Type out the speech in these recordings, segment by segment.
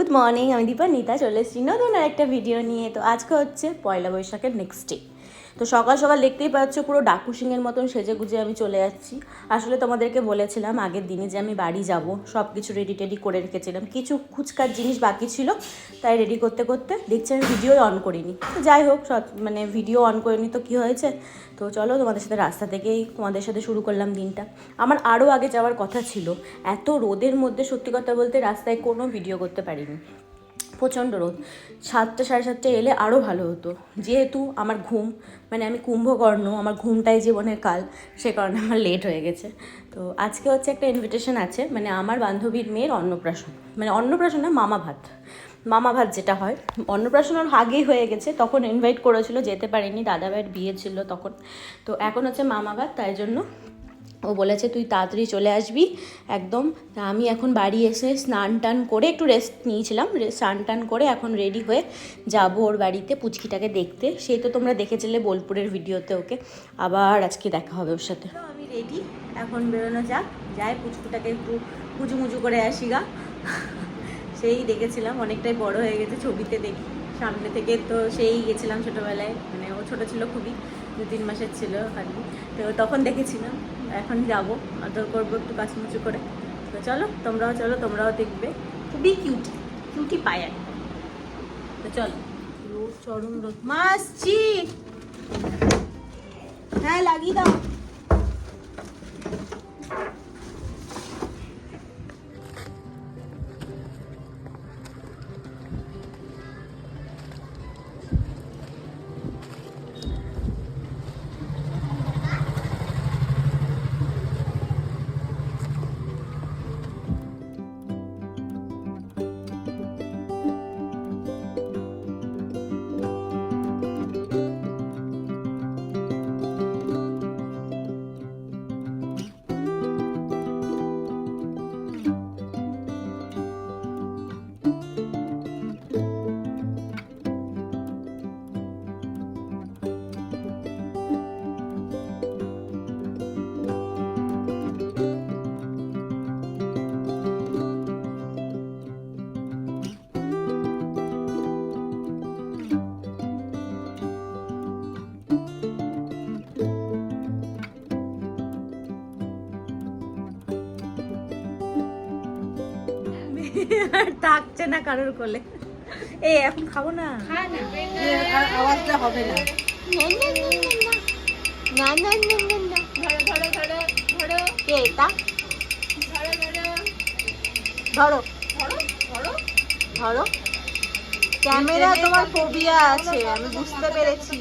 Good morning আমি দীপা নিতা চলে এসেছি নতুন আর একটা ভিডিও নিয়ে তো আজকে হচ্ছে পয়লা বৈশাখের নেক্সট ডে তো সকাল সকাল দেখতেই পাচ্ছ পুরো ডাকু সিংয়ের মতন সেজে গুজে আমি চলে যাচ্ছি। আসলে তোমাদেরকে বলেছিলাম আগের দিনে যে আমি বাড়ি যাব সব কিছু রেডি টেডি করে রেখেছিলাম। কিছু খুচকার জিনিস বাকি ছিল, তাই রেডি করতে করতে দেখছি আমি ভিডিও অন করিনি। তো যাই হোক মানে ভিডিও অন করিনি তো কী হয়েছে? তো চলো তোমাদের সাথে রাস্তা থেকেই তোমাদের সাথে শুরু করলাম দিনটা। আমার আরও আগে যাওয়ার কথা ছিল, এত রোদের মধ্যে সত্যি কথা বলতে রাস্তায় কোনো ভিডিও করতে পারিনি। প্রচণ্ড রোদ। সাতটা, সাড়ে সাতটায় এলে আরও ভালো হতো। যেহেতু আমার ঘুম মানে আমি কুম্ভকর্ণ, আমার ঘুমটাই জীবনের কাল, সে কারণে আমার লেট হয়ে গেছে। তো আজকে হচ্ছে একটা ইনভিটেশন আছে মানে আমার বান্ধবীর মেয়ের অন্নপ্রাশন মানে অন্নপ্রাশন না, মামা ভাত। মামা ভাত যেটা হয়। অন্নপ্রাশনের আগেই হয়ে গেছে, তখন ইনভাইট করেছিল, যেতে পারিনি, দাদাভাইয়ের বিয়ে ছিল তখন। তো এখন হচ্ছে মামা ভাত, তাই জন্য ও বলেছে, তুই তাড়াতাড়ি চলে আসবি। একদম, তা আমি এখন বাড়ি এসে স্নান টান করে একটু রেস্ট নিয়েছিলাম। স্নান টান করে এখন রেডি হয়ে যাব ওর বাড়িতে পুচকিটাকে দেখতে। সেই তো তোমরা দেখেছিলে বোলপুরের ভিডিওতে ওকে। আবার আজকে দেখা হবে ওর সাথে। আমি রেডি এখন বেরোনো যাক। যাই, পুচকুটাকে একটু মুজু করে আসি গা। সেই দেখেছিলাম, অনেকটাই বড় হয়ে গেছে ছবিতে দেখি। সামনে থেকে তো সেই গেছিলাম ছোটোবেলায়। মানে ও ছোটো ছিল খুবই দু তিন মাসের ছিল আর তো তখন দেখেছিলাম। এখন যাব, আদর করব একটু কাছমুচু করে। তো চলো, তোমরাও চলো, তোমরাও দেখবে। খুবই কিউটি কিউটি পায় একদম তো চলো। রোদ চরম রোদ মাসছি হ্যাঁ লাগিয়ে দাও। থাকছে না কারোর কোলে। এই এখন খাব না? আওয়াজটা হবে না। না না না না না ধরো ধরো ধরো ধরো কে এটা? ধরো। ধরো। ধরো ধরো ধরো ধরো ক্যামেরা তোমার ফোবিয়া আছে আমি বুঝতে পেরেছি।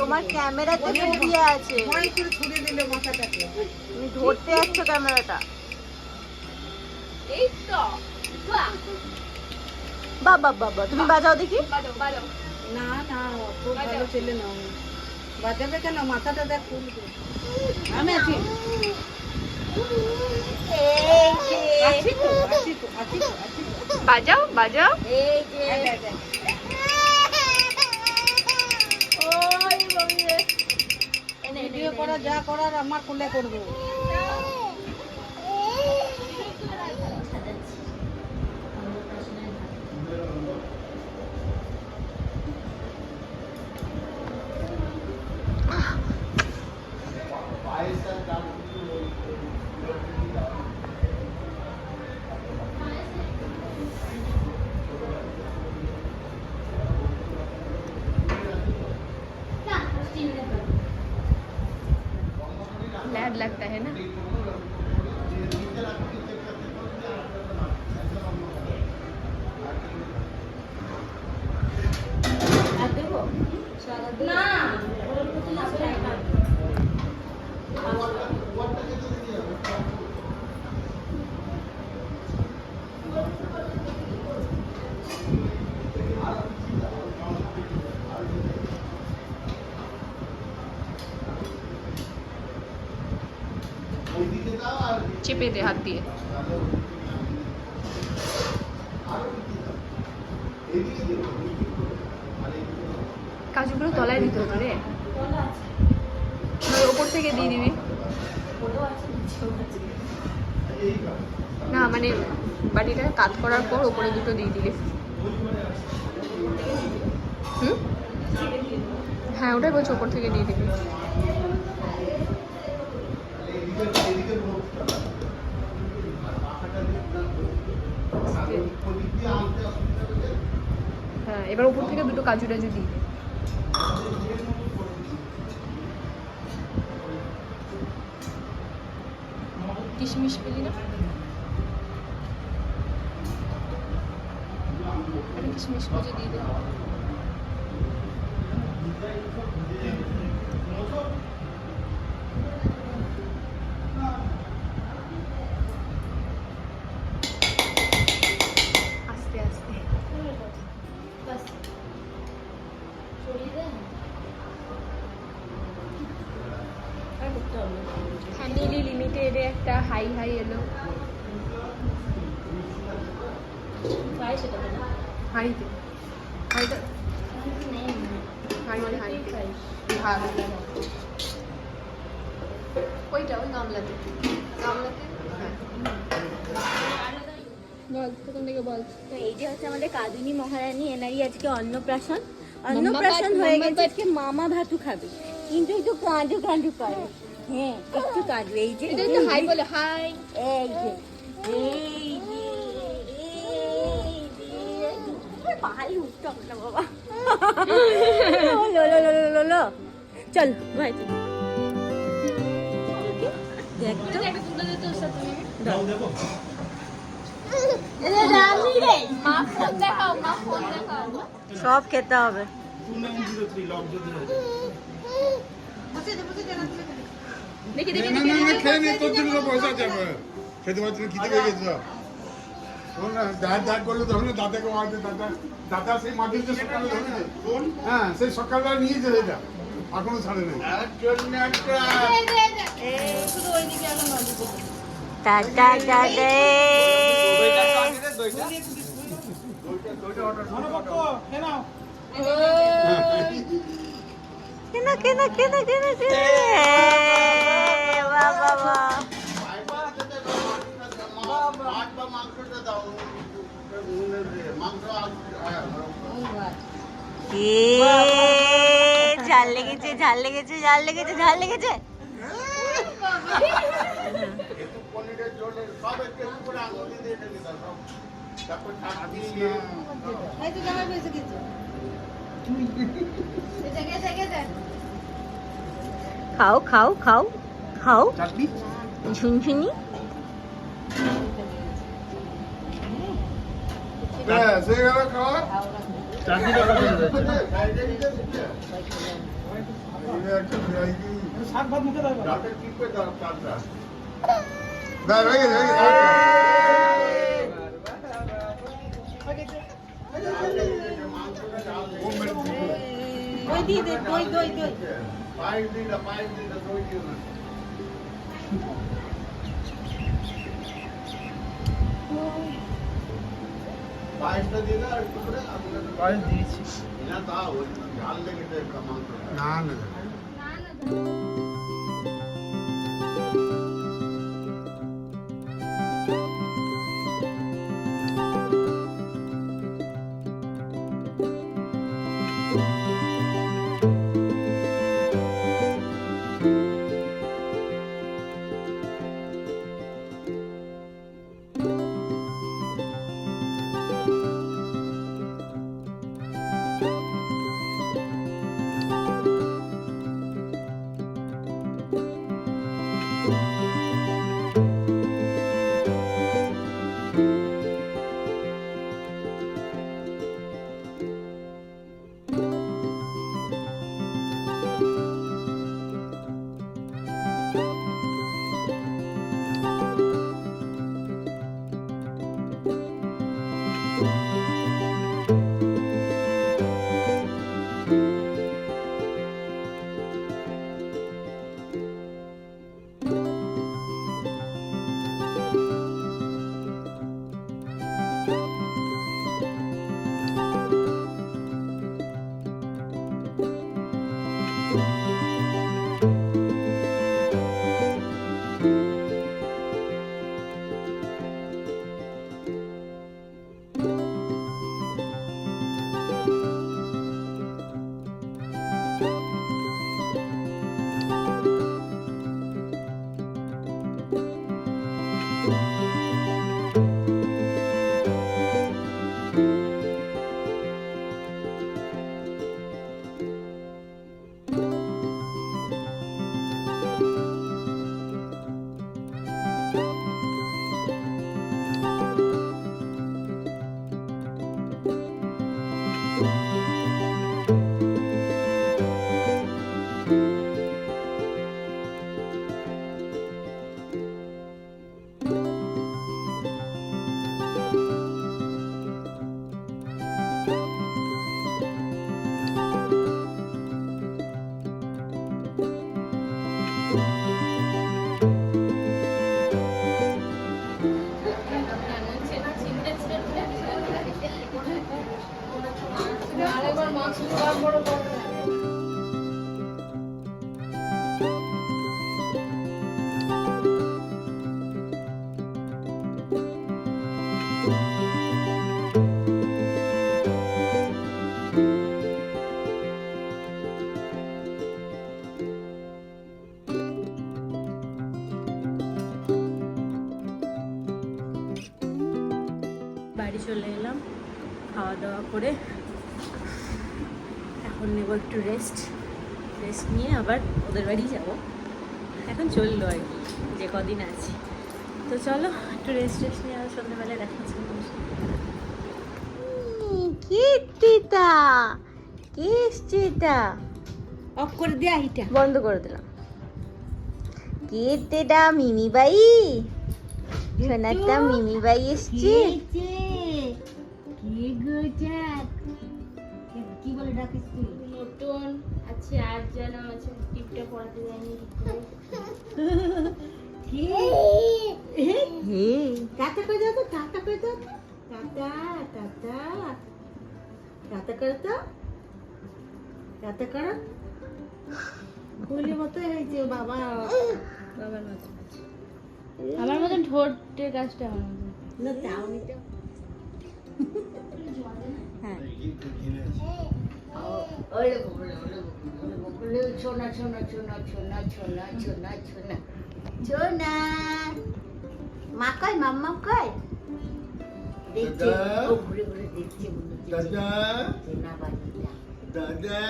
তোমার ক্যামেরাতে ফোবিয়া আছে। তুমি ধরতে যাচ্ছ ক্যামেরাটা। এই তো। বাবা বাবা তুমি বাজাও দেখি। না না খুব ভালো ছেলে না। বাজাবে কেন? মাথাটা দেখ আমি আছি। এই যে আছি তো আছি তো আছি তো আছি তো। বাজাও বাজাও। ভিডিও করা যা করার আমার কোলে করব। চেপে দে, হাত দিয়ে। কাজুগুলো তলায় দিতে হবে রে। ওপর থেকে দিয়ে দিবি। না মানে বাটিটা কাত করার পর ওপরে দুটো দিয়ে দিলে। হুম? হ্যাঁ ওটাই বলছি, ওপর থেকে দিয়ে দিবি। হ্যাঁ এবার উপর থেকে দুটো কাজু টাজু দিই কিশমিশ পেলি না? কিশমিশ দিয়ে দেবো ফ্যামিলি লিমিটেড একটা হাই হাই এলো। হাঁড়িতে হাঁড়িটা হাঁড়িতে হাঁড়িতে ভাত ওইটা ওই গামলাতে। গামলাতে? হ্যাঁ। বল প্রথম থেকে বল। তো এই হচ্ছে আমাদের কাদুনি মহারানী এনারই আজকে অন্নপ্রাশন। অন্নপ্রাশন হয়ে গেছে আজকে মামা ভাতু খাবে। কিন্তু একটু কাঁদু কাঁদু করে। হ্যাঁ একটু কাঁদু এই যে এটা হাই বলে হাই। এই যে এই পাহাড়ি উঠতে হবে না বাবা। লো লো লো লো লো চল ভাই দেখ তো। সব খেতে হবে। দেখি দেখি না, খেয়ে নে, তোর জন্য পয়সা আমার। খেতে পারছি না, খিদে পেয়ে গেছে শোন না, দাঁত দাঁত করলে তখন দাদাকে দাদা দাদা সেই সকালে হ্যাঁ সেই সকালবেলা সেটা। এখনও ছাড়ে নাই। টাটা টাটা কেন কেন কেন কেন কেন লেগেছে ঝাল লেগেছে ঝাল লেগেছে ঝাল লেগেছে। খাও খাও খাও খাও। ঝুনঝুনি। হ্যাঁ সে গেল খাওয়া। দাও গেছে দিয়ে পায়েসটা একটু করে পায়েস দিয়েছি না তাও ঝাল মাংস না না। বাড়ি চলে এলাম খাওয়া দাওয়া করে এখন নেব একটু রেস্ট রেস্ট নিয়ে আবার ওদের বাড়ি যাব। এখন চলল আর কি যে কদিন আছি। তো চলো একটু রেস্ট রেস্ট নিয়ে আবার সন্ধ্যাবেলায় দেখা হচ্ছে কীর্তিতা অফ করে দেয়া বন্ধ করে দিলাম। কীর্তিটা মিমি বাই? সোনাটা মিমি বাই এসছি। কি গোজাক কি বলে ডাকিস তুই? নতুন আছে আর যেন আছে টিপটা পড়াতে যায়নি টাটা করে দাও তো টাটা করে দাও। টাটা টাটা টাটা করে তো টাটা করো। কুলি মতো হয়েছে বাবা বাবার মতো আমার মতন ঠোঁটের কাজটা আমার মতন না তাও নিতে হ্যাঁ। ছোনা ছোনা ছোনা ছোনা ছোনা ছোনা ছোনা ছোনা মা কয় মাম্মা কয় দেখছে। ও ঘুরে ঘুরে দেখছে দাদা। চেনা বাড়িটা দাদা।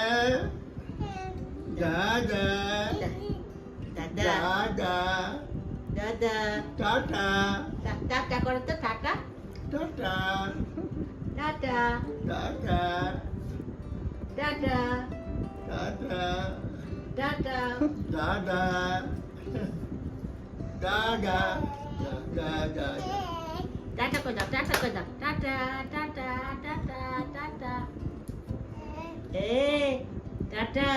দাদা। দাদা। দাদা দাদা টাটা টাটা করো তো ta-ta ta-ta ta-ta ta-ta ta-ta ta-ta ta-ta দাদা দাদা দাদা টাটা করে দাও টাটা করে দাও টাটা টাটা টাটা টাটা এ টাটা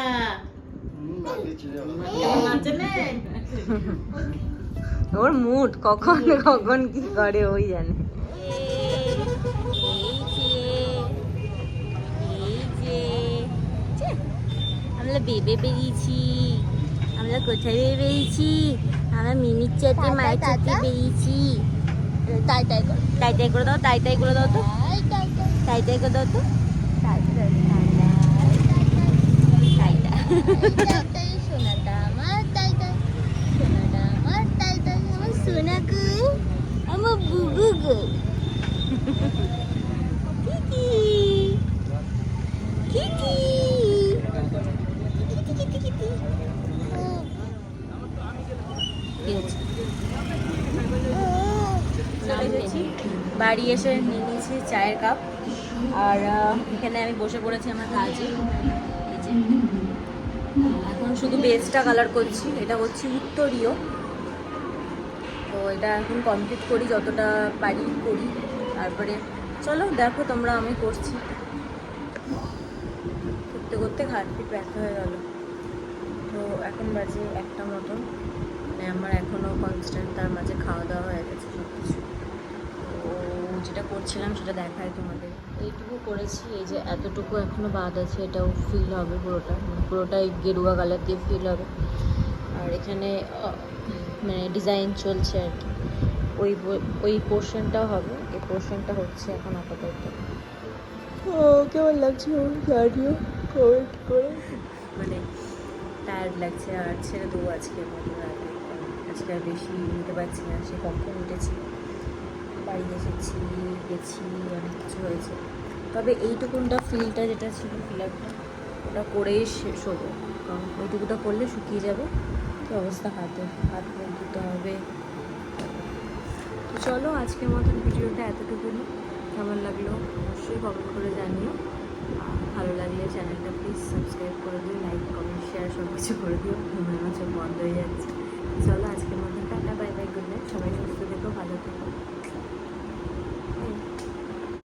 ওর মুড কখন কখন কি করে ওই জানে। আমরা বেবে বেরিয়েছি। আমরা কোথায় বেবে বেরিয়েছি? আমরা মিমির চাতে মায়ের চাতে বেরিয়েছি। তাই তাই করো। তাই তাই করে দাও তাই তাই করে দাও তো। তাই তাই করে। দাও তো। তাই তাই তাই সোনাটা আমার তাই তাই সোনাটা আমার তাই তাই আমার সোনা গো আমার বুবু গো আর এখানে আমি বসে পড়েছি আমার কাজে। এখন শুধু বেসটা কালার করছি, এটা হচ্ছে উত্তরীয়। তো এটা এখন কমপ্লিট করি, যতটা পারি করি। তারপরে, চলো, দেখো তোমরা, আমি করছি। করতে করতে ঘাটপিট ব্যর্থ হয়ে গেল। তো এখন বাজে একটা মতন। মানে আমার এখনও কনস্ট্যান্ট তার মাঝে খাওয়া দাওয়া হয়ে গেছে সব কিছু তো যেটা করছিলাম সেটা দেখায় তোমাদের। এইটুকু করেছি এই যে এতটুকু এখনও বাদ আছে এটাও ফিল হবে পুরোটা মানে পুরোটাই গেরুয়া কালার দিয়ে ফিল হবে। আর এখানে মানে ডিজাইন চলছে আর কি। ওই ওই পোর্শনটাও হবে এই পোর্শনটা হচ্ছে এখন আপাতত। ও কেমন লাগছে জানিও কমেন্ট করে মানে টায়ার্ড লাগছে আর ছেড়ে দেবো আজকে আজকে আর বেশি নিতে পারছি না সে কখন উঠেছি? বাড়ি এসেছি গেছি অনেক কিছু হয়েছে তবে এইটুকুনটা ফিলটা যেটা ছিল ফিল আপটা ওটা করেই শেষ হব কারণ ওইটুকুটা করলে শুকিয়ে যাবে। কি অবস্থা হাতে, হাত মুখ ধুতে হবে। তো চলো আজকের মতন ভিডিওটা এতটুকুনি কেমন লাগল অবশ্যই কমেন্ট করে জানিও। ভালো লাগলে চ্যানেলটা প্লিজ সাবস্ক্রাইব করে দিও লাইক কমেন্ট শেয়ার সব কিছু করে দিও। আমার চোখ বন্ধ হয়ে যাচ্ছে। চলো আজকের